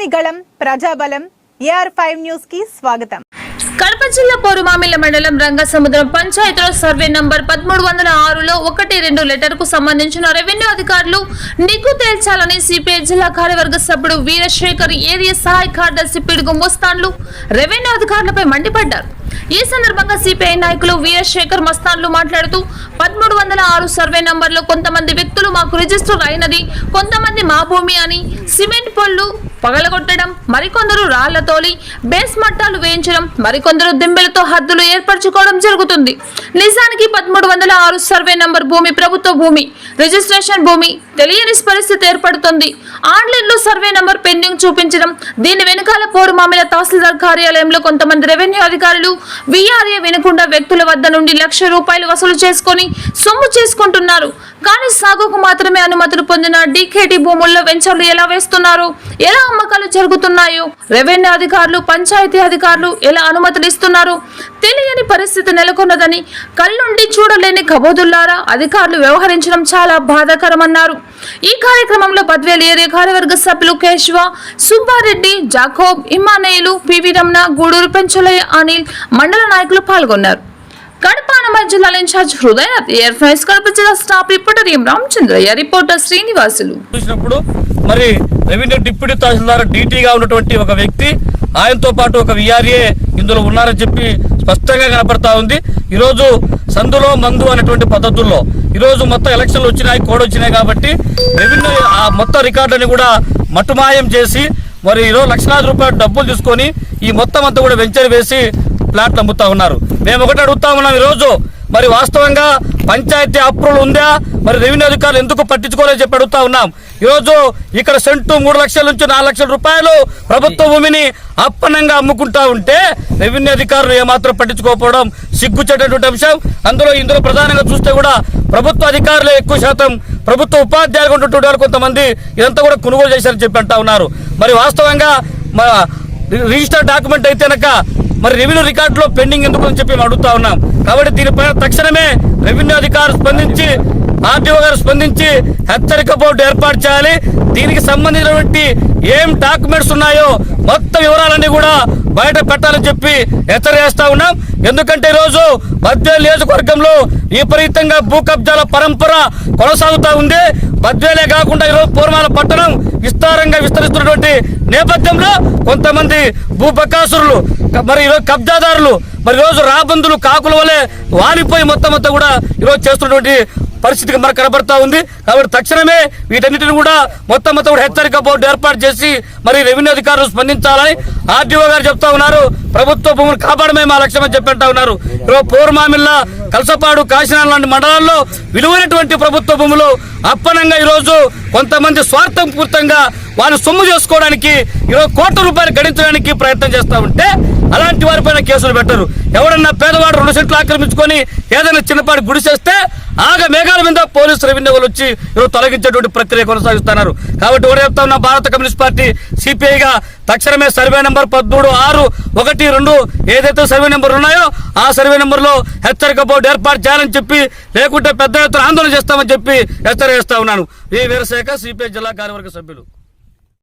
తెలియని ప్రజాబలం AR five న్యూస్కి స్వాగతం. కడప జిల్లా పోరుమామిల మండలం రంగసముద్రం పంచాయతీలో సర్వే నంబర్ పదమూడు వందల ఆరులో ఒకటి రెండు లెటర్కు సంబంధించిన రెవెన్యూ అధికారులు నిగ్గు తేల్చాలని సిపిఐ జిల్లా కార్యవర్గ సభ్యుడు వీరశేఖర్ ఏరియా సహాయ కార్యదర్శి పిడుగు మోస్తాన్లు రెవెన్యూ అధికారులపై మండిపడ్డారు. ఈ సందర్భంగా సిపిఐ నాయకులు వీరశేఖర్ మస్తాన్లు మాట్లాడుతూ పదమూడు వందల ఆరు సర్వే నంబర్లో కొంతమంది వ్యక్తులు మాకు రిజిస్టర్ అయినది కొంతమంది మా భూమి అని సిమెంట్ పొల్లు పగలగొట్టడం మరికొందరు రాళ్ళతోలి బేస్ మట్టాలు వేయించడం మరికొందరు కొందరు దింబెలతో హద్దులు ఏర్పరచుకోవడం జరుగుతుంది. నిజానికి పదమూడు వందల ఆరు సర్వే నంబర్ భూమి ప్రభుత్వ భూమి. రిజిస్ట్రేషన్ భూమి. తెలియని పరిస్థితి ఏర్పడుతుంది. ఆన్లైన్లో సర్వే నంబర్ పెండింగ్ చూపించడం దీని వెనకాల పోరు మామిల తహసీల్దార్ కార్యాలయంలో కొంతమంది రెవెన్యూ అధికారులు విఆర్ఏ వినకుండా వ్యక్తుల వద్ద నుండి లక్ష రూపాయలు వసూలు చేసుకొని సొమ్ము చేసుకుంటున్నారు. కానీ సాగుకు మాత్రమే అనుమతులు పొందిన డీకేటీ భూముల్లో వెంచర్లు ఎలా వేస్తున్నారు? ఎలా అమ్మకాలు జరుగుతున్నాయో? రెవెన్యూ అధికారులు పంచాయతీ అధికారులు ఎలా అనుమతులు ఇస్తున్నారు? తెలియని పరిస్థితి నెలకొన్నదని కళ్ళుండి చూడలేని కబోదుల్లారా అధికారులు వ్యవహరించడం చాలా బాధాకరమన్నారు. ఈ కార్యక్రమంలో బద్వేలు ఏరియా కార్యవర్గ సభ్యులు Keshava Subbareddy Jacob Emmanuel PV Ramana Gudur Penchalaiah Anil మండల నాయకులు పాల్గొన్నారు. కడప జిల్లాల ఇన్ఛార్జ్ హృదయ ఎయిర్ ఫ్రైస్ కడప జిల్లా staff reporter M Ramachandraiah reporter Srinivasulu. చూసినప్పుడు మరి రెవెన్యూ డిప్యూటీ తహసీల్దార్ డీటీగా ఉన్నటువంటి ఒక వ్యక్తి ఆయనతో పాటు ఒక విఆర్ఏ ఇందులో ఉన్నారని చెప్పి స్పష్టంగా కనపడతా ఉంది. ఈరోజు సందులో మందు అనేటువంటి పద్ధతుల్లో ఈరోజు మొత్తం ఎలక్షన్లు వచ్చినాయి కోడ్ వచ్చినాయి కాబట్టి రెవెన్యూ ఆ మొత్తం రికార్డుని కూడా మటుమాయం చేసి మరి ఈరోజు లక్షలాది రూపాయలు డబ్బులు తీసుకొని ఈ మొత్తం అంతా కూడా వెంచర్ వేసి ప్లాట్లు అమ్ముతా ఉన్నారు. మేము ఒకటి అడుగుతా ఉన్నాం ఈరోజు. మరి వాస్తవంగా పంచాయతీ అప్రూవల్ ఉందా? మరి రెవెన్యూ అధికారులు ఎందుకు పట్టించుకోలేదని చెప్పి అడుగుతా ఉన్నాం. ఈరోజు ఇక్కడ సెంటు మూడు లక్షల నుంచి నాలుగు లక్షల రూపాయలు ప్రభుత్వ భూమిని అప్పనంగా అమ్ముకుంటా ఉంటే రెవెన్యూ అధికారులు ఏమాత్రం పట్టించుకోకపోవడం సిగ్గుచ్చేటటువంటి అంశం. అందులో ఇందులో ప్రధానంగా చూస్తే కూడా ప్రభుత్వ అధికారులే ఎక్కువ శాతం ప్రభుత్వ ఉపాధ్యాయులు ఉన్నటువంటి వాళ్ళు కొంతమంది ఇదంతా కూడా కొనుగోలు చేశారని చెప్పి అంటా ఉన్నారు. మరి వాస్తవంగా రిజిస్టర్ డాక్యుమెంట్ అయితే కనుక మరి రెవెన్యూ రికార్డులో పెండింగ్ ఎందుకు అని చెప్పి అడుగుతా ఉన్నాం. కాబట్టి దీనిపైన తక్షణమే రెవెన్యూ అధికారులు స్పందించి ఆర్టీఓ గారు స్పందించి హెచ్చరిక బోర్డు ఏర్పాటు చేయాలి. దీనికి సంబంధించినటువంటి ఏం డాక్యుమెంట్స్ ఉన్నాయో మొత్తం వివరాలన్నీ కూడా బయట పెట్టాలని చెప్పి హెచ్చరిస్తా ఉన్నాం. ఎందుకంటే ఈరోజు బద్వేలు నియోజకవర్గంలో విపరీతంగా భూ కబ్జాల పరంపర కొనసాగుతూ ఉంది. బద్వేలే కాకుండా ఈరోజు పూర్వాల పట్టణం విస్తారంగా విస్తరిస్తున్నటువంటి నేపథ్యంలో కొంతమంది భూ బకాసురులు మరి ఈరోజు కబ్జాదారులు మరి ఈరోజు రాబందులు కాకుల వలె వాలిపోయి మొత్తం అంతా కూడా ఈరోజు చేస్తున్నటువంటి పరిస్థితికి మనకు కనబడతా ఉంది. కాబట్టి తక్షణమే వీటన్నిటిని కూడా మొత్తం మొత్తం హెచ్చరిక బోర్డు ఏర్పాటు చేసి మరి రెవెన్యూ అధికారులు స్పందించాలని ఆర్డీఓ గారు చెప్తా ఉన్నారు. ప్రభుత్వ భూములు కాపాడమే మా లక్ష్యం అని చెప్పంటా ఉన్నారు. ఇప్పుడు పూర్మామిల్లా కలసపాడు కాశీనాథ లాంటి మండలాల్లో విలువైనటువంటి ప్రభుత్వ భూములు అప్పనంగా ఈరోజు కొంతమంది స్వార్థం పూర్తంగా వారిని సొమ్ము చేసుకోవడానికి ఈరోజు కోట్ల రూపాయలు గడించడానికి ప్రయత్నం చేస్తా ఉంటే అలాంటి వారిపైన కేసులు పెట్టరు. ఎవడన్నా పేదవాడు రెండు సెంట్లు ఆక్రమించుకొని ఏదైనా చిన్నపాటి గుడి చేస్తే ఆగ మేఘాల మీద పోలీసు రెవెన్యూ వాళ్ళు వచ్చి ఈరోజు తొలగించేటువంటి ప్రక్రియ కొనసాగిస్తున్నారు. కాబట్టి ఒకటి చెప్తా ఉన్న భారత కమ్యూనిస్ట్ పార్టీ సిపిఐగా తక్షణమే సర్వే నెంబర్ పదమూడు ఆరు ఒకటి రెండు ఏదైతే సర్వే నెంబర్ ఉన్నాయో ఆ సర్వే నెంబర్లో హెచ్చరిక బోర్డు ఏర్పాటు చేయాలని చెప్పి లేకుంటే పెద్ద ఎత్తున ఆందోళన చేస్తామని చెప్పి హెచ్చరిస్తా ఉన్నాను. ఈ వీరశాఖ సిపిఐ జిల్లా కార్యవర్గ సభ్యులు.